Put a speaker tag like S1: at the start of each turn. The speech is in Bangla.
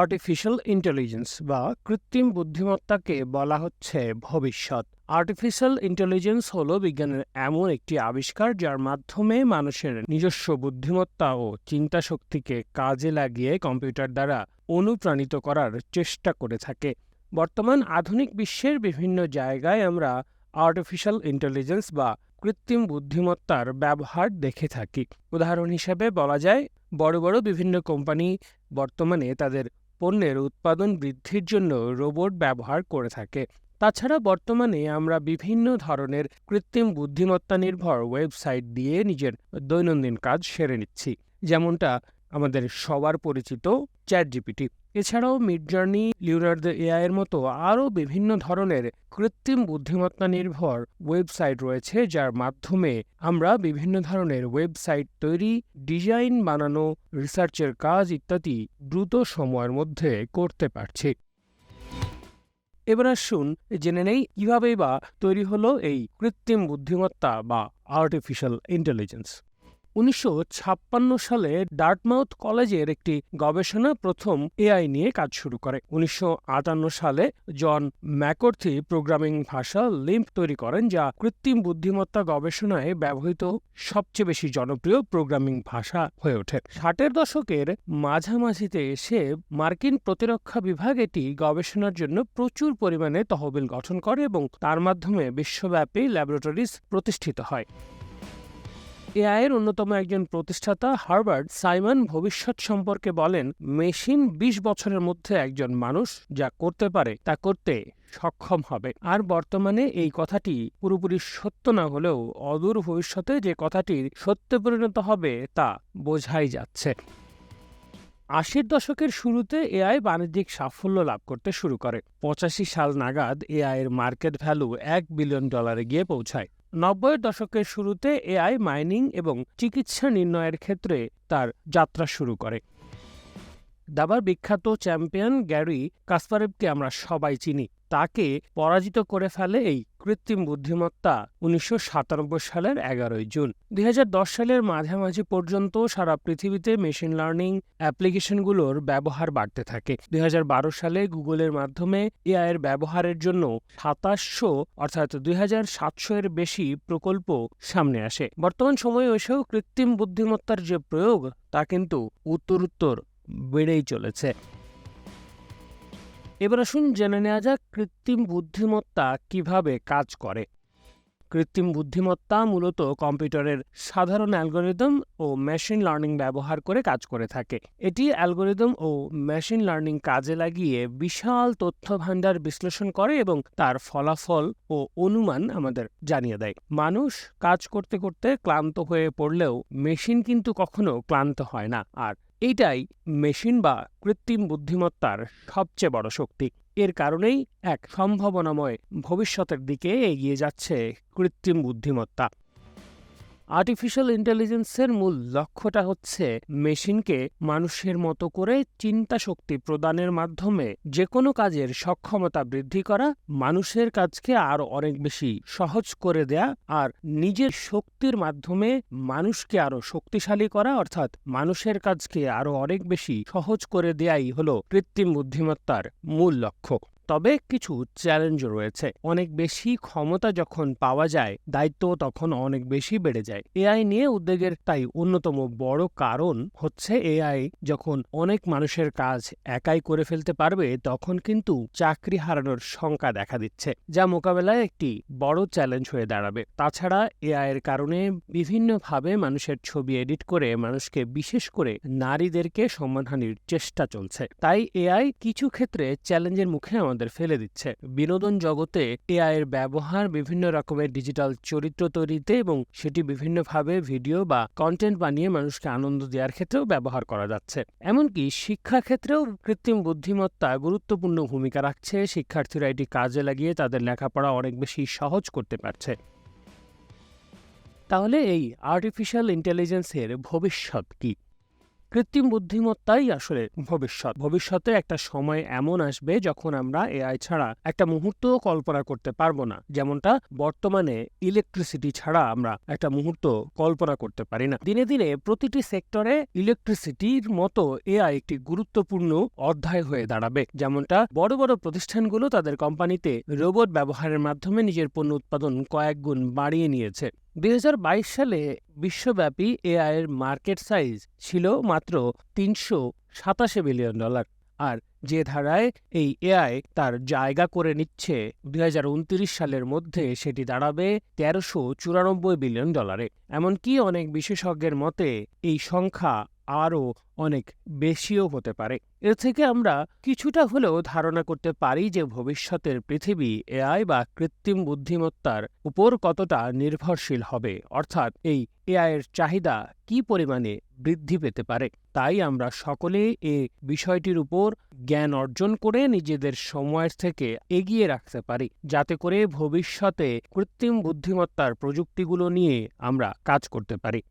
S1: আর্টিফিশিয়াল ইন্টেলিজেন্স বা কৃত্রিম বুদ্ধিমত্তাকে বলা হচ্ছে ভবিষ্যৎ। আর্টিফিশিয়াল ইন্টেলিজেন্স হল বিজ্ঞানের এমন একটি আবিষ্কার যার মাধ্যমে মানুষের নিজস্ব বুদ্ধিমত্তা ও চিন্তা শক্তিকে কাজে লাগিয়ে কম্পিউটার দ্বারা অনুপ্রাণিত করার চেষ্টা করে থাকে। বর্তমান আধুনিক বিশ্বের বিভিন্ন জায়গায় আমরা আর্টিফিশিয়াল ইন্টেলিজেন্স বা কৃত্রিম বুদ্ধিমত্তার ব্যবহার দেখে থাকি। উদাহরণ হিসেবে বলা যায়, বড় বড় বিভিন্ন কোম্পানি বর্তমানে তাদের পণ্যের উৎপাদন বৃদ্ধির জন্য রোবট ব্যবহার করে থাকে। তাছাড়া বর্তমানে আমরা বিভিন্ন ধরনের কৃত্রিম বুদ্ধিমত্তা নির্ভর ওয়েবসাইট দিয়ে নিজের দৈনন্দিন কাজ সেরে নিচ্ছি। যেমনটা আমাদের সবার পরিচিত চ্যাট জিপিটি এছাড়াও মিডজার্নি লিওনার্দ এআই এর মতো আরও বিভিন্ন ধরনের কৃত্রিম বুদ্ধিমত্তা নির্ভর ওয়েবসাইট রয়েছে, যার মাধ্যমে আমরা বিভিন্ন ধরনের ওয়েবসাইট তৈরি ডিজাইন বানানো রিসার্চের কাজ ইত্যাদি দ্রুত সময়ের মধ্যে করতে পারছি। এবার আসুন জেনে নেই কিভাবেই বা তৈরি হলো এই কৃত্রিম বুদ্ধিমত্তা বা আর্টিফিশিয়াল ইন্টেলিজেন্স উনিশশো ছাপ্পান্ন সালে ডার্টমাউথ কলেজের একটি গবেষণা প্রথম এআই নিয়ে কাজ শুরু করে। উনিশশো আটান্ন সালে জন ম্যাকর্থি প্রোগ্রামিং ভাষা লিম্প তৈরি করেন, যা কৃত্রিম বুদ্ধিমত্তা গবেষণায় ব্যবহৃত সবচেয়ে বেশি জনপ্রিয় প্রোগ্রামিং ভাষা হয়ে ওঠে। ষাটের দশকের মাঝামাঝিতে এসে মার্কিন প্রতিরক্ষা বিভাগ এটি গবেষণার জন্য প্রচুর পরিমাণে তহবিল গঠন করে এবং তার মাধ্যমে বিশ্বব্যাপী ল্যাবরেটরিজ প্রতিষ্ঠিত হয়। এআইয়ের অন্যতম একজন প্রতিষ্ঠাতা হার্বার্ট সাইমন ভবিষ্যৎ সম্পর্কে বলেন, মেশিন ২০ বছরের মধ্যে একজন মানুষ যা করতে পারে তা করতে সক্ষম হবে। আর বর্তমানে এই কথাটি পুরোপুরি সত্য না হলেও অদূর ভবিষ্যতে যে কথাটির সত্যে পরিণত হবে তা বোঝাই যাচ্ছে। আশির দশকের শুরুতে এআই বাণিজ্যিক সাফল্য লাভ করতে শুরু করে। পঁচাশি সাল নাগাদ এআইয়ের মার্কেট ভ্যালু এক বিলিয়ন ডলারে গিয়ে পৌঁছায়। নব্বইয়ের দশকের শুরুতে এআই মাইনিং এবং চিকিৎসা নির্ণয়ের ক্ষেত্রে তার যাত্রা শুরু করে। দাবার বিখ্যাত চ্যাম্পিয়ন গ্যারি কাসপারেভকে আমরা সবাই চিনি। তাকে পরাজিত করে ফেলে এই কৃত্রিম বুদ্ধিমত্তা উনিশশো সাতানব্বই সালের এগারোই জুন। দুই সালের মাঝামাঝি পর্যন্ত সারা পৃথিবীতে মেশিন লার্নিং অ্যাপ্লিকেশনগুলোর ব্যবহার বাড়তে থাকে। দুই হাজার বারো সালে গুগলের মাধ্যমে এআইয়ের ব্যবহারের জন্য সাতাশশো অর্থাৎ দুই হাজার সাতশ এর বেশি প্রকল্প সামনে আসে। বর্তমান সময়ে এসেও কৃত্রিম বুদ্ধিমত্তার যে প্রয়োগ, তা কিন্তু উত্তরোত্তর বেড়েই চলেছে। এবার আসুন জেনে নেওয়া যাক কৃত্রিম বুদ্ধিমত্তা কীভাবে কাজ করে। কৃত্রিম বুদ্ধিমত্তা মূলত কম্পিউটারের সাধারণ অ্যালগোরিদম ও মেশিন লার্নিং ব্যবহার করে কাজ করে থাকে। এটি অ্যালগোরিদম ও মেশিন লার্নিং কাজে লাগিয়ে বিশাল তথ্য ভাণ্ডার বিশ্লেষণ করে এবং তার ফলাফল ও অনুমান আমাদের জানিয়ে দেয়। মানুষ কাজ করতে করতে ক্লান্ত হয়ে পড়লেও মেশিন কিন্তু কখনো ক্লান্ত হয় না। আর এইটাই মেশিন বা কৃত্রিম বুদ্ধিমত্তার সবচেয়ে বড় শক্তি। এর কারণেই এক সম্ভাবনাময় ভবিষ্যতের দিকে এগিয়ে যাচ্ছে কৃত্রিম বুদ্ধিমত্তা। আর্টিফিশিয়াল ইন্টেলিজেন্সের মূল লক্ষ্যটা হচ্ছে মেশিনকে মানুষের মতো করে চিন্তা শক্তি প্রদানের মাধ্যমে যে কোনো কাজের সক্ষমতা বৃদ্ধি করা, মানুষের কাজকে আরও অনেক বেশি সহজ করে দেয়া আর নিজের শক্তির মাধ্যমে মানুষকে আরও শক্তিশালী করা, অর্থাৎ মানুষের কাজকে আরও অনেক বেশি সহজ করে দেয়াই হল কৃত্রিম বুদ্ধিমত্তার মূল লক্ষ্য। তবে কিছু চ্যালেঞ্জও রয়েছে। অনেক বেশি ক্ষমতা যখন পাওয়া যায় দায়িত্ব তখন অনেক বেশি বেড়ে যায়। এআই নিয়ে উদ্বেগের তাই অন্যতম বড় কারণ হচ্ছে এআই যখন অনেক মানুষের কাজ একাই করে ফেলতে পারবে, তখন কিন্তু চাকরি হারানোর শঙ্কা দেখা দিচ্ছে, যা মোকাবেলায় একটি বড় চ্যালেঞ্জ হয়ে দাঁড়াবে। তাছাড়া এআই এর কারণে বিভিন্নভাবে মানুষের ছবি এডিট করে মানুষকে বিশেষ করে নারীদেরকে সম্মানহানির চেষ্টা চলছে। তাই এআই কিছু ক্ষেত্রে চ্যালেঞ্জের মুখে আমাদের ফেলে দিচ্ছে। বিনোদন জগতে এআই এর ব্যবহার বিভিন্ন রকমের ডিজিটাল চরিত্র তৈরিতে এবং সেটি বিভিন্নভাবে ভিডিও বা কন্টেন্ট বানিয়ে মানুষকে আনন্দ দেওয়ার ক্ষেত্রেও ব্যবহার করা যাচ্ছে। এমনকি শিক্ষা ক্ষেত্রেও কৃত্রিম বুদ্ধিমত্তা গুরুত্বপূর্ণ ভূমিকা রাখছে। শিক্ষার্থীরা এটি কাজে লাগিয়ে তাদের লেখাপড়া অনেক বেশি সহজ করতে পারছে। তাহলে এই আর্টিফিশিয়াল ইন্টেলিজেন্সের ভবিষ্যৎ কি? কৃত্রিম বুদ্ধিমত্তাই আসলে ভবিষ্যৎ। ভবিষ্যতে একটা সময় এমন আসবে যখন আমরা এআই ছাড়া একটা মুহূর্তও কল্পনা করতে পারব না। যেমনটা বর্তমানে ইলেকট্রিসিটি ছাড়া আমরা একটা মুহূর্ত কল্পনা করতে পারি না। দিনে দিনে প্রতিটি সেক্টরে ইলেকট্রিসিটির মতো এআই একটি গুরুত্বপূর্ণ অধ্যায় হয়ে দাঁড়াবে। যেমনটা বড় বড় প্রতিষ্ঠানগুলো তাদের কোম্পানিতে রোবট ব্যবহারের মাধ্যমে নিজের পণ্য উৎপাদন কয়েক গুণ বাড়িয়ে নিয়েছে। দুই হাজার বাইশ সালে বিশ্বব্যাপী এআইয়ের মার্কেট সাইজ ছিল মাত্র তিনশো সাতাশি বিলিয়ন ডলার। আর যে ধারায় এই এআই তার জায়গা করে নিচ্ছে দুই সালের মধ্যে সেটি দাঁড়াবে তেরোশো চুরানব্বই বিলিয়ন ডলারে। এমনকি অনেক বিশেষজ্ঞের মতে এই সংখ্যা আরও অনেক বেশিও হতে পারে। এর থেকে আমরা কিছুটা হলেও ধারণা করতে পারি যে ভবিষ্যতের পৃথিবী, এআই বা কৃত্রিম বুদ্ধিমত্তার উপর কতটা নির্ভরশীল হবে। অর্থাৎ এই এআইয়ের চাহিদা কি পরিমাণে বৃদ্ধি পেতে পারে? তাই আমরা সকলে এ বিষয়টির উপর জ্ঞান অর্জন করে নিজেদের সময়ের থেকে এগিয়ে রাখতে পারি। যাতে করে ভবিষ্যতে কৃত্রিম বুদ্ধিমত্তার প্রযুক্তিগুলো নিয়ে আমরা কাজ করতে পারি।